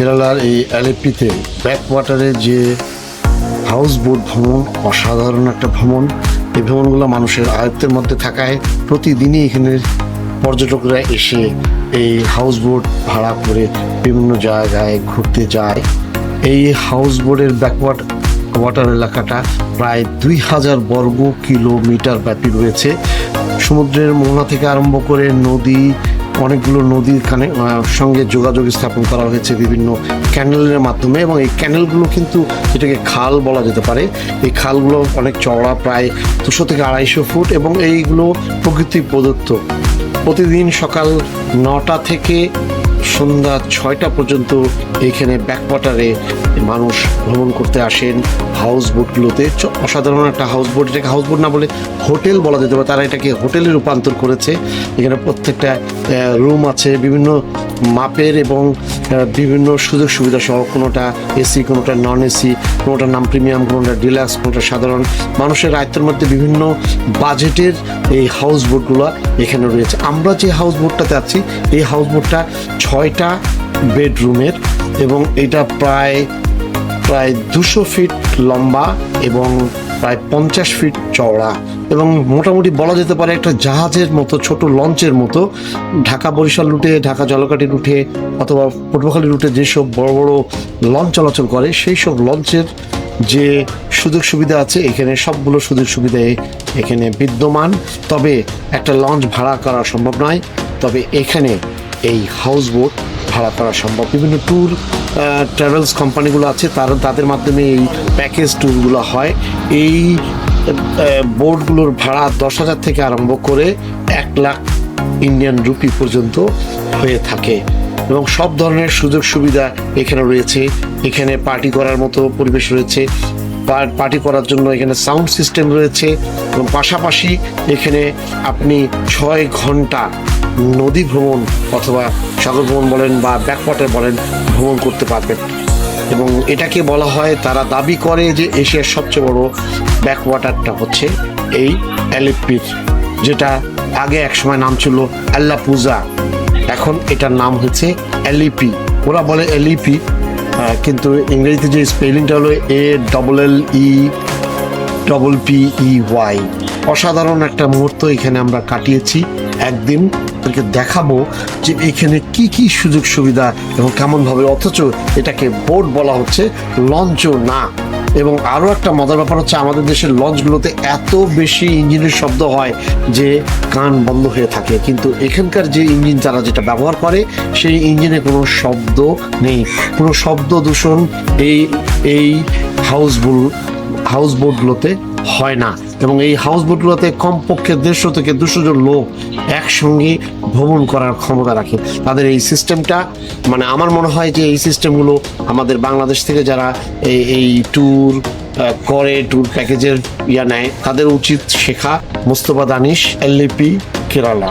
কেরালার এই অ্যালেপিতে ব্যাকওয়াটারে যে হাউস বোট ভ্রমণ, অসাধারণ একটা ভ্রমণ, এই ভ্রমণগুলো মানুষের আয়ত্তের মধ্যে থাকায় প্রতিদিনই এখানে পর্যটকরা এসে এই হাউস বোট ভাড়া করে বিভিন্ন জায়গায় ঘুরতে যায়। এই হাউস বোটের ব্যাকওয়ার্ড ওয়াটার এলাকাটা প্রায় দুই হাজার বর্গ কিলোমিটার ব্যাপী রয়েছে। সমুদ্রের মোহনা থেকে আরম্ভ করে নদী অনেকগুলো নদীর সঙ্গে যোগাযোগ স্থাপন করা হয়েছে বিভিন্ন ক্যানেলের মাধ্যমে এবং এই ক্যানেলগুলো কিন্তু এটাকে খাল বলা যেতে পারে, এই খালগুলো অনেক চওড়া প্রায় দুশো থেকে আড়াইশো ফুট এবং এইগুলো প্রকৃতি প্রদত্ত। প্রতিদিন সকাল নটা থেকে সন্ধ্যা ছয়টা পর্যন্ত এখানে ব্যাকওয়াটারে মানুষ ভ্রমণ করতে আসেন হাউস বোটগুলোতে অসাধারণ একটা হাউস বোট এটাকে হাউস বোট না বলে হোটেল বলা যেতে পারে। তারা এটাকে হোটেলে রূপান্তর করেছে। এখানে প্রত্যেকটা রুম আছে, বিভিন্ন মাপের এবং বিভিন্ন সুযোগ সুবিধা সহ কোনোটা এসি কোনোটা নন এসি কোনোটার নাম প্রিমিয়াম কোনোটা ডিলাক্স কোনোটা সাধারণ। মানুষের আয়ত্তের মধ্যে বিভিন্ন বাজেটের এই হাউস বোটগুলো এখানে রয়েছে। আমরা যে হাউস বোটটাতে আছি, এই হাউস বোটটা ছয়টা বেডরুমের এবং এটা প্রায় প্রায় দুশো ফিট লম্বা এবং প্রায় পঞ্চাশ ফিট চওড়া এবং মোটামুটি বলা যেতে পারে একটা জাহাজের মতো, ছোট লঞ্চের মতো, ঢাকা বরিশাল রুটে, ঢাকা জলকাটি রুটে অথবা পটুয়াখালী রুটে যেসব বড় বড় লঞ্চ চলাচল করে সেই সব লঞ্চের যে সুযোগ সুবিধা আছে, এখানে সবগুলো সুযোগ সুবিধা এখানে বিদ্যমান। তবে একটা লঞ্চ ভাড়া করা সম্ভব নয়। তবে এখানে এই হাউস বোট ভাড়া করা সম্ভব। বিভিন্ন ট্যুর ট্রাভেলস কোম্পানিগুলো আছে, তারা, তাদের মাধ্যমে এই প্যাকেজ ট্যুরগুলো হয়। এই বোর্ডগুলোর ভাড়া দশ হাজার থেকে আরম্ভ করে এক লাখ ইন্ডিয়ান রুপি পর্যন্ত হয়ে থাকে। এবং সব ধরনের সুযোগ সুবিধা এখানে রয়েছে। এখানে পার্টি করার মতো পরিবেশ রয়েছে। পার্টি করার জন্য এখানে সাউন্ড সিস্টেম রয়েছে। এবং পাশাপাশি এখানে আপনি ছয় ঘণ্টা নদী ভ্রমণ অথবা সাগর ভ্রমণ বলেন বা ব্যাকওয়াটার বলেন, ভ্রমণ করতে পারবেন এবং এটাকে বলা হয়, তারা দাবি করে যে এশিয়ার সবচেয়ে বড় ব্যাকওয়াটারটা হচ্ছে এই অ্যালিপির যেটা আগে একসময় নাম ছিল আল্লাপুজা এখন এটার নাম হচ্ছে এলিপি ওরা বলে এলিপি কিন্তু ইংরেজিতে যে স্পেলিংটা হলো A double L E double P E Y অসাধারণ একটা মুহূর্ত এখানে আমরা কাটিয়েছি। একদিন আপনাদেরকে দেখাবো যে এখানে কি কি সুযোগ সুবিধা এবং কেমন ভাবে, অথচ এটাকে বোট বলা হচ্ছে লঞ্চও না। এবং আরও একটা মজার ব্যাপার হচ্ছে, আমাদের দেশের লঞ্চগুলোতে এত বেশি ইঞ্জিনের শব্দ হয় যে কান বন্ধ হয়ে থাকে। কিন্তু এখানকার যে ইঞ্জিন তারা যেটা ব্যবহার করে, সেই ইঞ্জিনে কোনো শব্দ নেই। কোনো শব্দ দূষণ এই এই হাউসগুলো হাউস বোটগুলোতে হয় না। এবং এই হাউস বোটগুলোতে কমপক্ষে দেড়শো থেকে দুশো জন লোক একসঙ্গে ভ্রমণ করার ক্ষমতা রাখে। তাদের এই সিস্টেমটা মানে আমার মনে হয় যে এই সিস্টেমগুলো আমাদের বাংলাদেশ থেকে যারা এই এই ট্যুর করে ট্যুর প্যাকেজের ইয়া নেয়, তাদের উচিত শেখা। মোস্তফা দানিশ এলএপি কেরালা।